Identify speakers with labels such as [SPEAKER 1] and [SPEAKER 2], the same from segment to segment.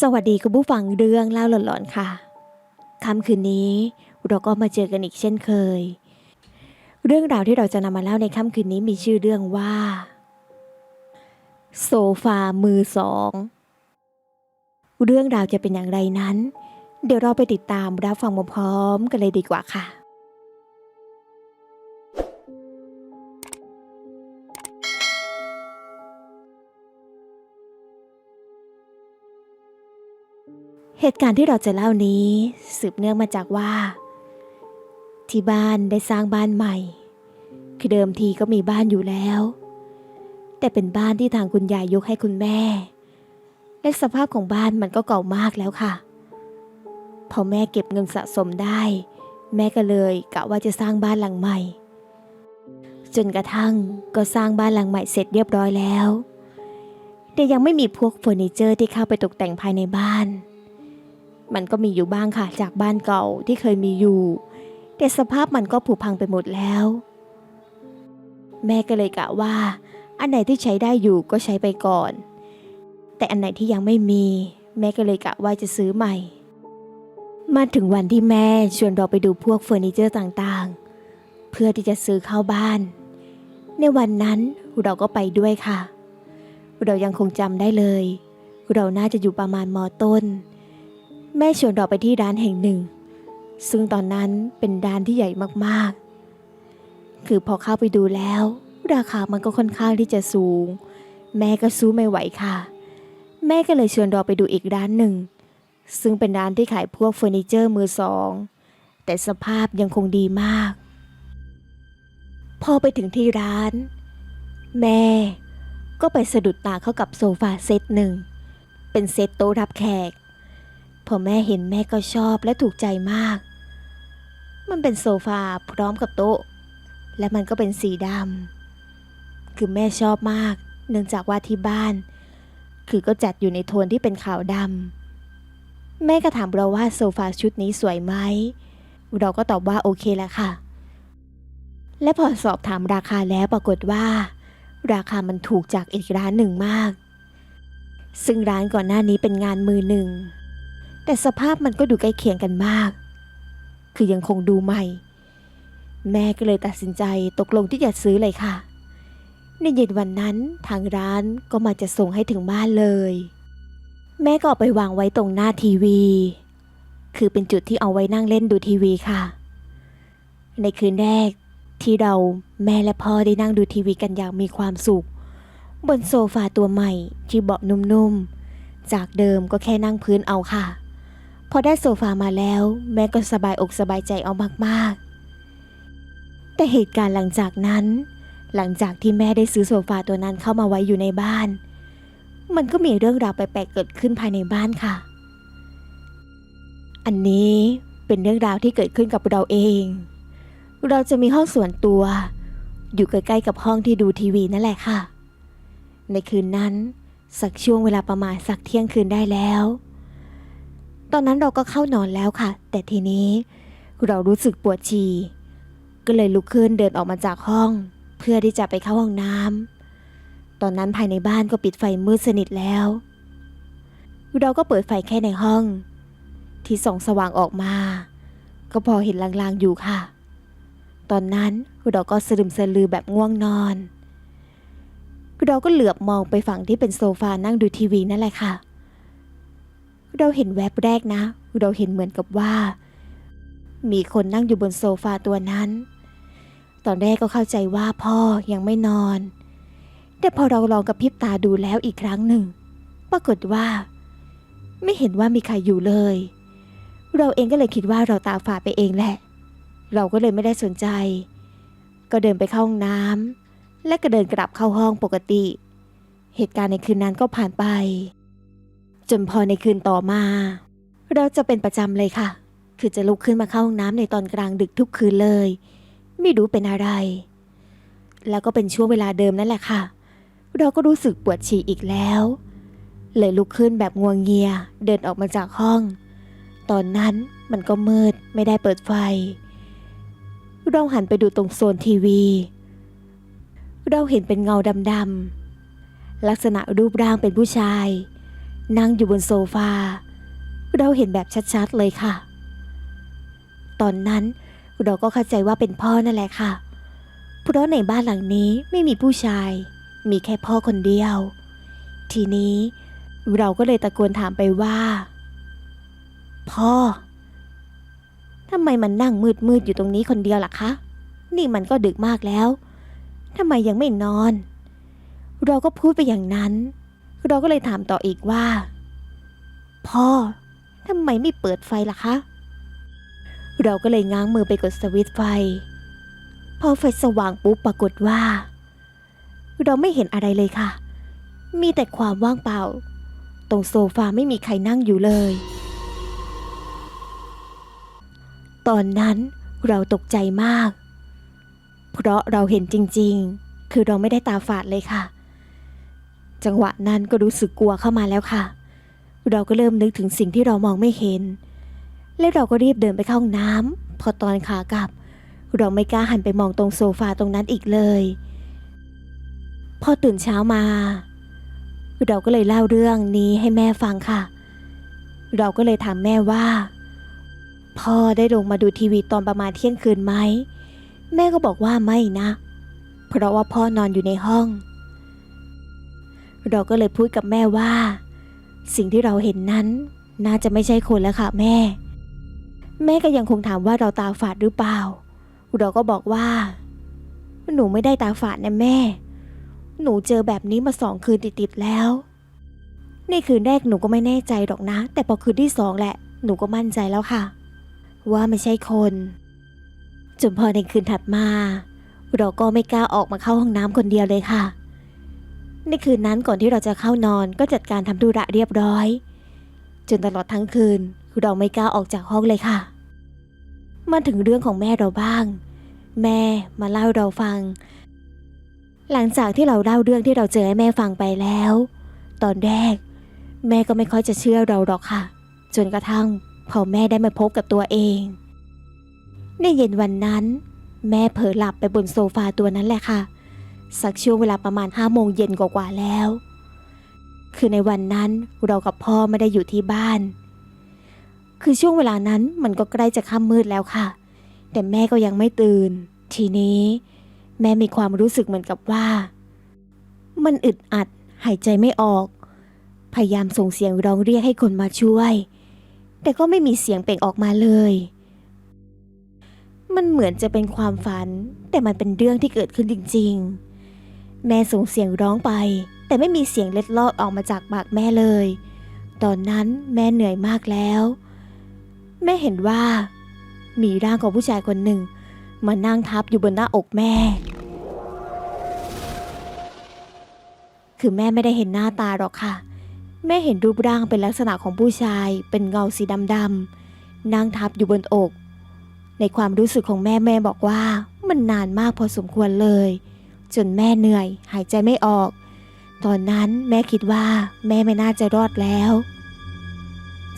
[SPEAKER 1] สวัสดีคุณผู้ฟังเรื่องเล่าหลอนๆค่ะค่ำคืนนี้เราก็มาเจอกันอีกเช่นเคย เรื่องราวที่เราจะนำมาเล่าในค่ำคืนนี้มีชื่อเรื่องว่า โซฟามือสอง เรื่องราวจะเป็นอย่างไรนั้น เดี๋ยวเราไปติดตามรับฟังพร้อมกันเลยดีกว่าค่ะ เหตุการณ์ที่เราจะเล่านี้สืบเนื่องมาจากว่า ที่บ้านได้สร้างบ้านใหม่ คือเดิมทีก็มีบ้านอยู่แล้ว แต่เป็นบ้านที่ทางคุณยายยกให้คุณแม่ และสภาพของบ้านมันก็เก่ามากแล้วค่ะ พอแม่เก็บเงินสะสมได้ แม่ก็เลยกะว่าจะสร้างบ้านหลังใหม่ จนกระทั่งก็สร้างบ้านหลังใหม่เสร็จเรียบร้อยแล้ว แต่ยังไม่มีพวกเฟอร์นิเจอร์ที่เข้าไปตกแต่งภายในบ้าน มันก็มีอยู่บ้างค่ะจากบ้านเก่าที่เคยมีอยู่ แต่สภาพมันก็ผุพังไปหมดแล้ว แม่ก็เลยกะว่า อันไหนที่ใช้ได้อยู่ก็ใช้ไปก่อน แต่อันไหนที่ยังไม่มี แม่ก็เลยกะว่าจะซื้อใหม่ มาถึงวันที่แม่ชวนเราไปดูพวกเฟอร์นิเจอร์ต่างๆ เพื่อที่จะซื้อเข้าบ้าน ในวันนั้นเราก็ไปด้วยค่ะ เรายังคงจำได้เลย เราน่าจะอยู่ประมาณมอต้น แม่ชวนเราไปที่ร้านแห่งหนึ่ง ซึ่งตอนนั้นเป็นร้านที่ใหญ่มากๆ คือพอเข้าไปดูแล้ว ราคามันก็ค่อนข้างที่จะสูง แม่ก็สู้ไม่ไหวค่ะ แม่ก็เลยชวนเราไปดูอีกร้านหนึ่ง ซึ่งเป็นร้านที่ขายพวกเฟอร์นิเจอร์มือสอง แต่สภาพยังคงดีมาก พอไปถึงที่ร้าน แม่ก็ไปสะดุดตาเข้ากับโซฟาเซตหนึ่ง เป็นเซตโต๊ะรับแขก พอแม่เห็นแม่ก็ชอบและถูกใจมาก มันเป็นโซฟาพร้อมกับโต๊ะ และมันก็เป็นสีดำคือแม่ชอบมาก เนื่องจากว่าที่บ้าน คือก็จัดอยู่ในโทนที่เป็นขาวดำแม่ก็ถามเราว่าโซฟาชุดนี้สวยไหมเราก็ตอบว่าโอเคแล้วค่ะ และพอสอบถามราคาแล้วปรากฏว่า ราคามันถูกจากอีกร้านหนึ่งมาก ซึ่งร้านก่อนหน้านี้เป็นงานมือหนึ่ง แต่สภาพมันก็ดูใกล้เคียงกันมาก คือยังคงดูใหม่ แม่ก็เลยตัดสินใจตกลงที่จะซื้อเลยค่ะ ในเย็นวันนั้นทางร้านก็มาจะส่งให้ถึงบ้านเลย แม่ก็เอาไปวางไว้ตรงหน้าทีวี คือเป็นจุดที่เอาไว้นั่งเล่นดูทีวีค่ะ ในคืนแรกที่เราแม่และพ่อได้นั่งดูทีวีกันอย่างมีความสุข บนโซฟาตัวใหม่ที่เบาะนุ่มๆ จากเดิมก็แค่นั่งพื้นเอาค่ะ พอได้โซฟามาแล้ว แม่ก็สบายอกสบายใจเอามากๆ แต่เหตุการณ์หลังจากนั้น หลังจากที่แม่ได้ซื้อโซฟาตัวนั้นเข้ามาไว้อยู่ในบ้าน มันก็มีเรื่องราวแปลกๆเกิดขึ้นภายในบ้านค่ะ อันนี้เป็นเรื่องราวที่เกิดขึ้นกับเราเอง เราจะมีห้องส่วนตัว อยู่ใกล้ๆกับห้องที่ดูทีวีนั่นแหละค่ะ ในคืนนั้น สักช่วงเวลาประมาณสักเที่ยงคืนได้แล้ว ตอนนั้นเราก็เข้านอนแล้วค่ะ แต่ทีนี้ เรารู้สึกปวดฉี่ก็เลยลุกขึ้นเดินออกมาจากห้อง เพื่อที่จะไปเข้าห้องน้ำตอนนั้นภายในบ้านก็ปิดไฟมืดสนิทแล้ว เราก็เปิดไฟแค่ในห้อง ที่ส่องสว่างออกมา ก็พอเห็นลางๆอยู่ค่ะ ตอนนั้นเราก็สลืมสลือแบบง่วงนอน เราก็เหลือบมองไปฝั่งที่เป็นโซฟานั่งดูทีวีนั่นแหละค่ะ เราเห็นแวบแรกนะ เราเห็นเหมือนกับว่า มีคนนั่งอยู่บนโซฟาตัวนั้น ตอนแรกก็เข้าใจว่าพ่อยังไม่นอน แต่พอเราลองกับพริบตาดูแล้วอีกครั้งหนึ่ง ปรากฏว่า ไม่เห็นว่ามีใครอยู่เลย เราเองก็เลยคิดว่าเราตาฝาดไปเองแหละ เราก็เลยไม่ได้สนใจ ก็เดินไปเข้าห้องน้ำและก็เดินกลับเข้าห้องปกติ เหตุการณ์ในคืนนั้นก็ผ่านไป จนพอในคืนต่อมา เราจะเป็นประจำเลยค่ะ คือจะลุกขึ้นมาเข้าห้องน้ำในตอนกลางดึกทุกคืนเลย ไม่รู้เป็นอะไร แล้วก็เป็นช่วงเวลาเดิมนั่นแหละค่ะ เราก็รู้สึกปวดฉี่อีกแล้ว เลยลุกขึ้นแบบงวงเงีย เดินออกมาจากห้อง ตอนนั้นมันก็มืดไม่ได้เปิดไฟ เราหันไปดูตรงโซนทีวี เราเห็นเป็นเงาดำๆลักษณะรูปร่างเป็นผู้ชาย นั่งอยู่บนโซฟา เราเห็นแบบชัดๆเลยค่ะ ตอนนั้นเราก็เข้าใจว่าเป็นพ่อนั่นแหละค่ะ เพราะในบ้านหลังนี้ไม่มีผู้ชาย มีแค่พ่อคนเดียว ทีนี้เราก็เลยตะโกนถามไปว่า พ่อทำไมมันนั่งมืดมืดๆอยู่ตรงนี้คนเดียวล่ะคะ นี่มันก็ดึกมากแล้วทำไมยังไม่นอน เราก็พูดไปอย่างนั้น เราก็เลยถามต่ออีกว่า พ่อทำไมไม่เปิดไฟล่ะคะ เราก็เลยง้างมือไปกดสวิตช์ไฟ พอไฟสว่างปุ๊บปรากฏว่า เราไม่เห็นอะไรเลยค่ะ มีแต่ความว่างเปล่า ตรงโซฟาไม่มีใครนั่งอยู่เลย ตอนนั้นเราตกใจมาก เพราะเราเห็นจริงๆ คือเราไม่ได้ตาฝาดเลยค่ะ จังหวะนั้นก็รู้สึกกลัวเข้ามาแล้วค่ะ เราก็เริ่มนึกถึงสิ่งที่เรามองไม่เห็น และเราก็รีบเดินไปเข้าห้องน้ำพอตอนขากลับ เราไม่กล้าหันไปมองตรงโซฟาตรงนั้นอีกเลย พอตื่นเช้ามา เราก็เลยเล่าเรื่องนี้ให้แม่ฟังค่ะ เราก็เลยถามแม่ว่า พ่อได้ลงมาดูทีวีตอนประมาณเที่ยงคืนไหม แม่ก็บอกว่าไม่นะ เพราะว่าพ่อนอนอยู่ในห้อง เราก็เลยพูดกับแม่ว่า สิ่งที่เราเห็นนั้น น่าจะไม่ใช่คนแล้วค่ะแม่ แม่ก็ยังคงถามว่าเราตาฝาดหรือเปล่า เราก็บอกว่า หนูไม่ได้ตาฝาดนะแม่ หนูเจอแบบนี้มาสองคืนติดๆแล้วในคืนแรกหนูก็ไม่แน่ใจหรอกนะ แต่พอคืนที่สองแหละหนูก็มั่นใจแล้วค่ะ ว่าไม่ใช่คนจนพอในคืนถัดมา เราก็ไม่กล้าออกมาเข้าห้องน้ำคนเดียวเลยค่ะ ในคืนนั้นก่อนที่เราจะเข้านอนก็จัดการทำธุระเรียบร้อย จนตลอดทั้งคืนเราไม่กล้าออกจากห้องเลยค่ะ มาถึงเรื่องของแม่เราบ้าง แม่มาเล่าเราฟัง หลังจากที่เราเล่าเรื่องที่เราเจอให้แม่ฟังไปแล้ว ตอนแรก แม่ก็ไม่ค่อยจะเชื่อเราหรอกค่ะ จนกระทั่งพอแม่ได้มาพบกับตัวเองในเย็นวันนั้น แม่เผลอหลับไปบนโซฟาตัวนั้นแหละค่ะ สักช่วงเวลาประมาณห้าโมงเย็นกว่าๆแล้ว คือในวันนั้นเรากับพ่อไม่ได้อยู่ที่บ้าน คือช่วงเวลานั้นมันก็ใกล้จะค่ำมืดแล้วค่ะ แต่แม่ก็ยังไม่ตื่น ทีนี้ แม่มีความรู้สึกเหมือนกับว่า มันอึดอัดหายใจไม่ออก พยายามส่งเสียงร้องเรียกให้คนมาช่วย แต่ก็ไม่มีเสียงเปล่งออกมาเลย มันเหมือนจะเป็นความฝัน แต่มันเป็นเรื่องที่เกิดขึ้นจริง ๆ แม่ส่งเสียงร้องไป แต่ไม่มีเสียงเล็ดลอดออกมาจากปากแม่เลย ตอนนั้นแม่เหนื่อยมากแล้ว แม่เห็นว่า มีร่างของผู้ชายคนหนึ่ง มานั่งทับอยู่บนหน้าอกแม่ คือแม่ไม่ได้เห็นหน้าตาหรอกค่ะ แม่เห็นรูปร่างเป็นลักษณะของผู้ชาย เป็นเงาสีดำๆนั่งทับอยู่บนอก ในความรู้สึกของแม่แม่บอกว่ามันนานมากพอสมควรเลย จนแม่เหนื่อย หายใจไม่ออก ตอนนั้นแม่คิดว่าแม่ไม่น่าจะรอดแล้ว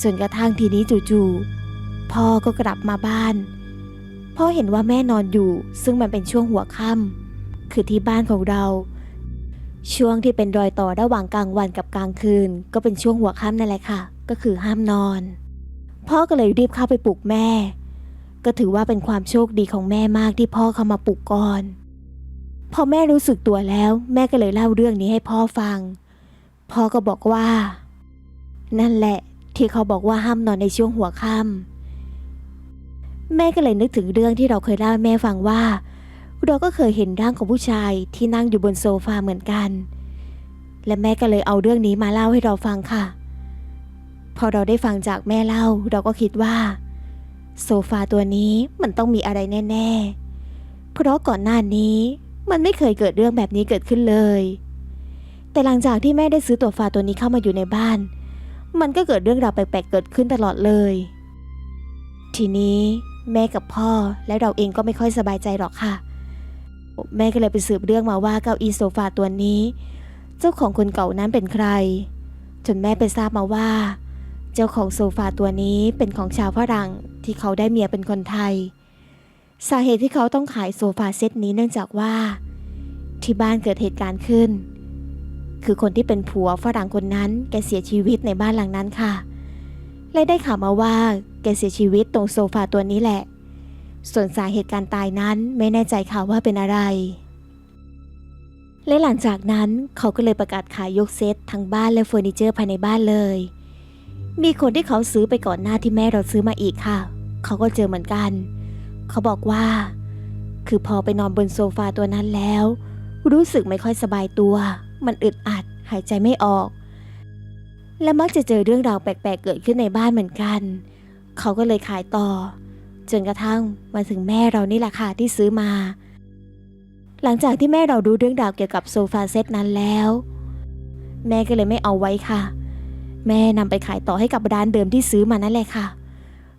[SPEAKER 1] จนกระทั่งทีนี้จู่ๆพ่อก็กลับมาบ้าน พ่อเห็นว่าแม่นอนอยู่ ซึ่งมันเป็นช่วงหัวค่ำคือที่บ้านของเรา ช่วงที่เป็นรอยต่อระหว่างกลางวันกับกลางคืน ก็เป็นช่วงหัวค่ำนั่นแหละค่ะ ก็คือห้ามนอน พ่อก็เลยรีบเข้าไปปลุกแม่ ก็ถือว่าเป็นความโชคดีของแม่มากที่พ่อเข้ามาปลุกก่อน พอแม่รู้สึกตัวแล้ว แม่ก็เลยเล่าเรื่องนี้ให้พ่อฟัง พ่อก็บอกว่า นั่นแหละ ที่เขาบอกว่าห้ามนอนในช่วงหัวค่ำแม่ก็เลยนึกถึงเรื่องที่เราเคยเล่าให้แม่ฟังว่า เราก็เคยเห็นร่างของผู้ชายที่นั่งอยู่บนโซฟาเหมือนกัน และแม่ก็เลยเอาเรื่องนี้มาเล่าให้เราฟังค่ะ พอเราได้ฟังจากแม่เล่า เราก็คิดว่า โซฟาตัวนี้มันต้องมีอะไรแน่ ๆ เพราะก่อนหน้านี้ มันไม่เคยเกิดเรื่องแบบนี้เกิดขึ้นเลย แต่หลังจากที่แม่ได้ซื้อตัวฟ้าตัวนี้เข้ามาอยู่ในบ้าน มันก็เกิดเรื่องราวแปลกๆเกิดขึ้นตลอดเลย ทีนี้แม่กับพ่อและเราเองก็ไม่ค่อยสบายใจหรอกค่ะ แม่ก็เลยไปสืบเรื่องมาว่าเก้าอี้โซฟาตัวนี้ เจ้าของคนเก่านั้นเป็นใคร จนแม่ไปทราบมาว่า เจ้าของโซฟาตัวนี้เป็นของชาวฝรั่งที่เขาได้เมียเป็นคนไทย สาเหตุที่เขาต้องขายโซฟาเซตนี้เนื่องจากว่า ที่บ้านเกิดเหตุการณ์ขึ้น คือคนที่เป็นผัวฝรั่งคนนั้นแกเสียชีวิตในบ้านหลังนั้นค่ะ และได้ข่าวมาว่าแกเสียชีวิตตรงโซฟาตัวนี้แหละ ส่วนสาเหตุการตายนั้นไม่แน่ใจค่ะว่าเป็นอะไร และหลังจากนั้นเขาก็เลยประกาศขายยกเซตทั้งบ้านและเฟอร์นิเจอร์ภายในบ้านเลย มีคนที่เขาซื้อไปก่อนหน้าที่แม่เราซื้อมาอีกค่ะ เขาก็เจอเหมือนกันเเขาบอกว่า คือพอไปนอนบนโซฟาตัวนั้นแล้ว รู้สึกไม่ค่อยสบายตัว มันอึดอัดหายใจไม่ออก และมักจะเจอเรื่องราวแปลกๆ เกิดขึ้นในบ้านเหมือนกัน เขาก็เลยขายต่อ จนกระทั่งมาถึงแม่เรานี่แหละค่ะที่ซื้อมา หลังจากที่แม่เรารู้เรื่องราวเกี่ยวกับโซฟาเซตนั้นแล้ว แม่ก็เลยไม่เอาไว้ค่ะ แม่นำไปขายต่อให้กับร้านเดิมที่ซื้อมานั่นแหละค่ะ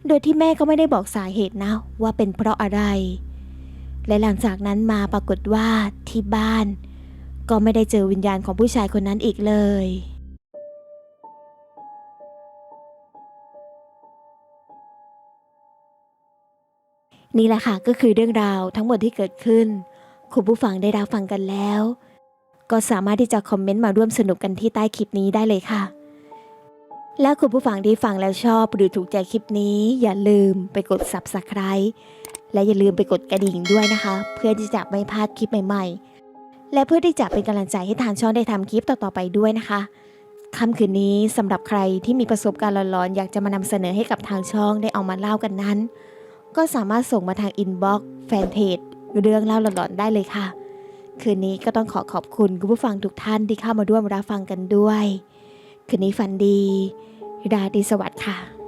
[SPEAKER 1] โดยที่แม่ก็ไม่ได้บอกสาเหตุนะว่าเป็นเพราะอะไร และหลังจากนั้นมาปรากฏว่าที่บ้าน ก็ไม่ได้เจอวิญญาณของผู้ชายคนนั้นอีกเลย นี่แหละค่ะก็คือเรื่องราวทั้งหมดที่เกิดขึ้น คุณผู้ฟังได้รับฟังกันแล้ว ก็สามารถที่จะคอมเมนต์มาร่วมสนุกกันที่ใต้คลิปนี้ได้เลยค่ะ แล้วคุณผู้ฟังที่ฟังแล้วชอบหรือถูกใจคลิปนี้ อย่าลืมไปกด subscribe และอย่าลืมไปกดกระดิ่งด้วยนะคะ เพื่อที่จะไม่พลาดคลิปใหม่ๆ และเพื่อที่จะเป็นกำลังใจให้ทางช่องได้ทำคลิปต่อๆไปด้วยนะคะค่ำคืนนี้สำหรับใครที่มีประสบการณ์หลอนๆอยากจะมานำเสนอให้กับทางช่องได้เอามาเล่ากันนั้น ก็สามารถส่งมาทางอินบ็อกซ์แฟนเพจเรื่องเล่าหลอนๆได้เลยค่ะ คืนนี้ก็ต้องขอขอบคุณคุณผู้ฟังทุกท่านที่เข้ามาร่วมรับฟังกันด้วย คืนนี้ฝันดี ราตรีสวัสดิ์ค่ะ